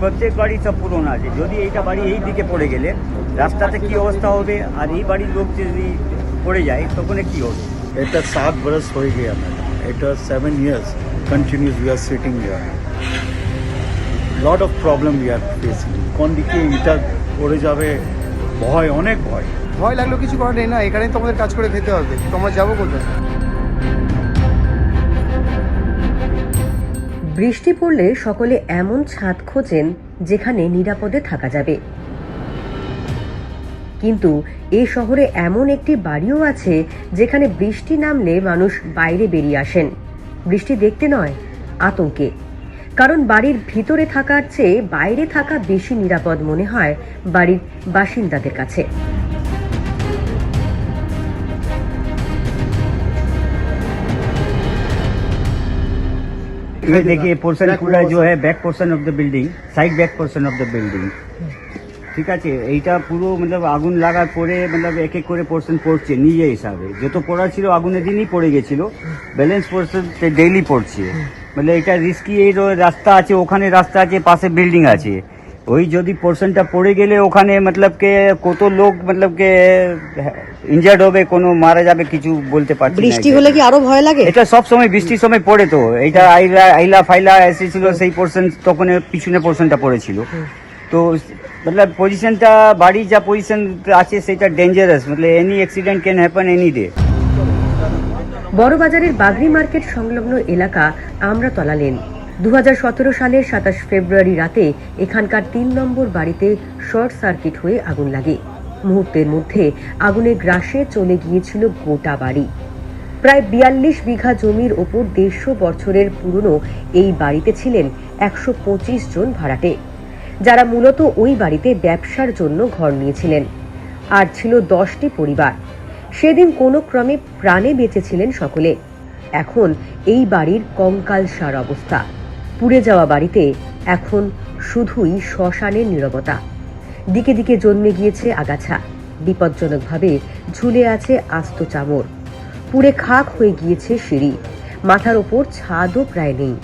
প্রত্যেক বাড়ি সব পুরোনো আছে যদি এইটা বাড়ি এই দিকে পড়ে গেলে রাস্তাতে কি অবস্থা হবে? আর এই বাড়ির লোক যদি পড়ে যায় তখন কি হবে? এটা সাত বরস হয়ে গিয়া এটা seven years continuous we are sitting year lot of problem we are facing কোন দিকে এটা পড়ে যাবে ভয় অনেক ভয়। ভয় লাগলেও কিছু করার নেই না এখানেই তোমাদের কাজ করে খেতে হবে। তোমরা যাব কোথায়? বৃষ্টি পড়লে সকলে এমন ছাদ খোঁজেন যেখানে নিরাপদে থাকা যাবে। কিন্তু এই শহরে এমন একটি বাড়িও আছে যেখানে বৃষ্টি নামলে মানুষ বাইরে বেরিয়ে আসেন। বৃষ্টি দেখতে নয়, আতঙ্কে। কারণ বাড়ির ভিতরে থাকার চেয়ে বাইরে থাকা বেশি নিরাপদ মনে হয় বাড়ির বাসিন্দাদের কাছে। ये देखिए पोर्शन पूरा जो है back portion of the building side back portion of the building ঠিক আছে এইটা পুরো মতলব আগুন লাগার পরে মতলব এক এক করে পোর্শন পড়ছে নিজে হিসাবে যত পড়া ছিল আগুনের দিনই পড়ে গেছিল ব্যালেন্স পোর্শন ডেইলি পড়ছে মানে এটা রিস্কি এই রো- রাস্তা আছে ওখানে রাস্তা আছে পাশে বিল্ডিং আছে ওই যদি পোর্শনটা পড়ে গেলে ওখানে মতলব কে কত লোক মতলব কে ইনজার্ড হবে কোনো মারা যাবে কিছু বলতে পারছি না বৃষ্টি হলে কি আরও ভয় লাগে? এটা সব সময় বৃষ্টির সময় পড়ে তো। এটা আইলা আইলা ফাইলা এসেছিল সেই পোর্শন তখন পিছনে পোর্শনটা পড়েছিল। তো মতলব পজিশনটা বাড়ি যা পজিশন আছে সেটা dangerous Matlab any accident can happen any day বড়বাজারের Bagri market সংলগ্ন এলাকা আমরাতলা লেন। দু হাজার সতেরো সালের সাতাশ ফেব্রুয়ারি রাতে এখানকার তিন নম্বর বাড়িতে শর্ট সার্কিট হয়ে আগুন লাগে। মুহূর্তের মধ্যে আগুনে গ্রাসে চলে গিয়েছিল গোটা বাড়ি। প্রায় বিয়াল্লিশ বিঘা জমির ওপর দেড়শো বছরের পুরনো এই বাড়িতে ছিলেন একশো পঁচিশ জন ভাড়াটে, যারা মূলত ওই বাড়িতে ব্যবসার জন্য ঘর নিয়েছিলেন। আর ছিল দশটি পরিবার। সেদিন কোনো ক্রমে প্রাণে বেঁচেছিলেন সকলে। এখন এই বাড়ির কঙ্কালসার অবস্থা। পুড়ে যাওয়া বাড়িতে এখন শুধুই শ্মশানের নীরবতা। দিকে দিকে জন্মে গিয়েছে আগাছা। বিপজ্জনকভাবে ঝুলে আছে আস্ত চামর। পুড়ে খাক হয়ে গিয়েছে সিঁড়ি। মাথার ওপর ছাদও প্রায় নেই।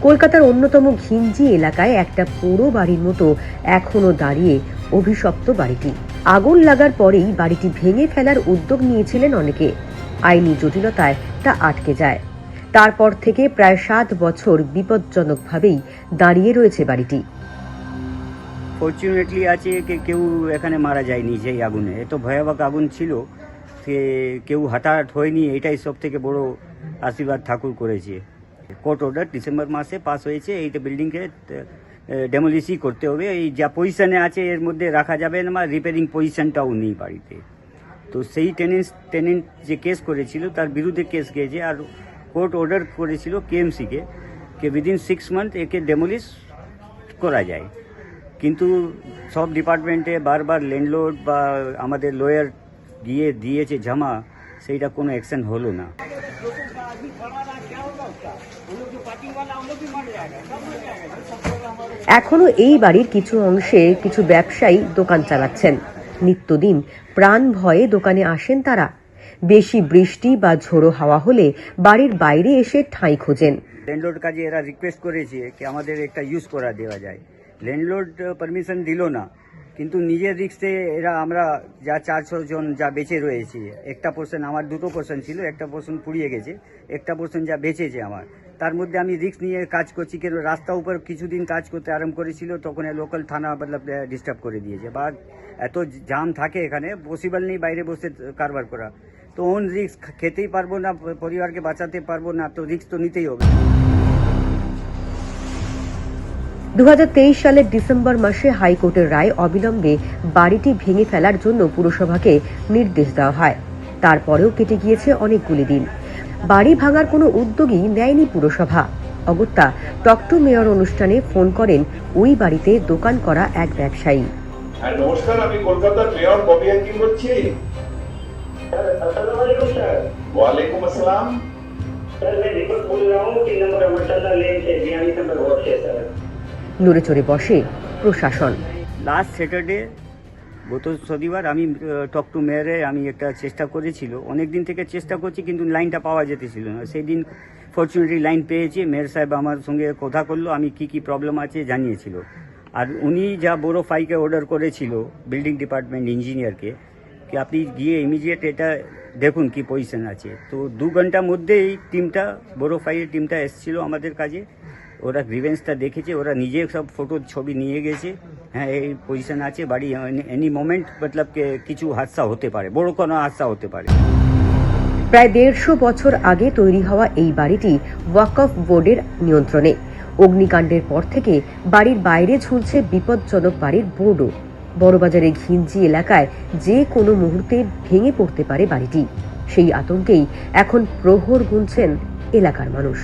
কলকাতার অন্যতম ঘিঞ্জি এলাকায় একটা পোড়ো বাড়ির মতো এখনও দাঁড়িয়ে অভিশপ্ত বাড়িটি। আগুন লাগার পরেই বাড়িটি ভেঙে ফেলার উদ্যোগ নিয়েছিলেন অনেকে। আইনি জটিলতায় তা আটকে যায়। তারপর থেকে প্রায় সাত বছর বিপজ্জনকভাবেই দাঁড়িয়ে রয়েছে বাড়িটি। ফর্চুনেটলি আছে যে কেউ এখানে মারা যায়নি সেই আগুনে। এত ভয়াবহ আগুন ছিল, সে কেউ হঠাৎ হয়নি, এটাই সব থেকে বড় আশীর্বাদ ঠাকুর করেছে। কোর্ট অর্ডার ডিসেম্বর মাসে পাস হয়েছে এইটা বিল্ডিংকে ডেমোলিসি করতে হবে। এই যা পজিশনে আছে, এর মধ্যে রাখা যাবে না, বা রিপেয়ারিং পজিশনটাও নেই বাড়িতে। তো সেই টেনেন্স টেনেন্ট যে কেস করেছিল, তার বিরুদ্ধে কেস গিয়েছে, আর কোর্ট অর্ডার করেছিল কেএমসিকে কে উইদিন সিক্স মান্থ একে ডেমোলিশ করা যায়। কিন্তু সব ডিপার্টমেন্টে বারবার ল্যান্ডলোড বা আমাদের লয়ার গিয়ে দিয়েছে জামা সেইটা কোনো অ্যাকশন হলো না। এখনও এই বাড়ির কিছু অংশে কিছু ব্যবসায়ী দোকান চালাচ্ছেন। নিত্যদিন প্রাণ ভয়ে দোকানে আসেন তারা। বেশি বৃষ্টি বা ঝোড়ো হাওয়া হলে বাড়ির বাইরে এসে ঠাঁই খোঁজেন। ল্যান্ডলোড কাজে এরা রিকোয়েস্ট করেছে কি আমাদের একটা ইউজ করা দেওয়া যায়। ল্যান্ডলোড পারমিশন দিল না। কিন্তু নিজের রিক্সে এরা আমরা যা চারশো জন যা বেঁচে রয়েছি, একটা পোর্শন আমার দুটো পোর্শন ছিল, একটা পোর্শন পুড়িয়ে গেছে, একটা পোর্শন যা বেঁচেছে আমার। তার মধ্যে আমি রিক্স নিয়ে কাজ করছি, কেন রাস্তা উপর কিছুদিন কাজ করতে আরম্ভ করেছিল, তখন লোকাল থানা মতলব ডিস্টার্ব করে দিয়েছে। বা এত জাম থাকে এখানে পসিবল নেই বাইরে বসে কারবার করা। তো ওন রিস্ক খেতেই পারব না পরিবারকে বাঁচাতে পারব না তো রিস্ক তো নিতেই হবে। দুই হাজার তেইশ সালের ডিসেম্বর মাসে হাইকোর্টের রায় অবিলম্বে বাড়িটি ভেঙে ফেলার জন্য পুরসভাকে নির্দেশ দেওয়া হয়। তারপরেও কেটে গিয়েছে অনেকগুলি দিন। বাড়ি ভাঙার কোনো উদ্যোগই নেয়নি পুরসভা। অগত্যা টক টু মেয়র অনুষ্ঠানে ফোন করেন ওই বাড়িতে দোকান করা এক ব্যবসায়ী। হ্যাঁ নমস্কার আমি কলকাতার মেয়র ববি হাকিম বলছি ওয়ালাইকুম আসসালাম सर मैं दीपक बोल रहा हूँ तीन नंबर अमरचंदा लेन से बियालीस नंबर वार्ड से सर নড়ে চড়ে বসে প্রশাসন লাস্ট স্যাটারডে গত শনিবার আমি টক টু মেয়রে আমি একটা চেষ্টা করেছিল অনেক দিন থেকে চেষ্টা করছি কিন্তু লাইনটা পাওয়া যেতেছিল না সেই দিন ফর্চুনেটলি লাইন পেয়েছি মেয়র সাহেব আমার সঙ্গে কথা করলো আমি কি কি প্রবলেম আছে জানিয়েছিল আর উনি যা বড় ফাইকে অর্ডার করেছিল বিল্ডিং ডিপার্টমেন্ট ইঞ্জিনিয়ারকে কি আপনি গিয়ে ইমিডিয়েট এটা দেখুন কি পজিশন আছে। তো দু ঘণ্টার মধ্যেই টিমটা, বড় ফাইয়ের টিমটা এসেছিল আমাদের কাজে। ওরা গ্রিভেন্সটা দেখেছে, ওরা নিজে সব ফটো ছবি নিয়ে গেছে। হ্যাঁ এই পজিশন আছে, বাড়ি এনি মোমেন্ট মতলব কিছু হাদসা হতে পারে, বড় কোনো হাদসা হতে পারে। প্রায় দেড়শো বছর আগে তৈরি হওয়া এই বাড়িটি ওয়াকফ বোর্ডের নিয়ন্ত্রণে। অগ্নিকাণ্ডের পর থেকে বাড়ির বাইরে ঝুলছে বিপজ্জনক বাড়ির বোর্ডও। বড়বাজারের ঘিঞ্জি এলাকায় যে কোনো মুহূর্তে ভেঙে পড়তে পারে বাড়িটি। সেই আতঙ্কেই এখন প্রহর গুনছেন এলাকার মানুষ।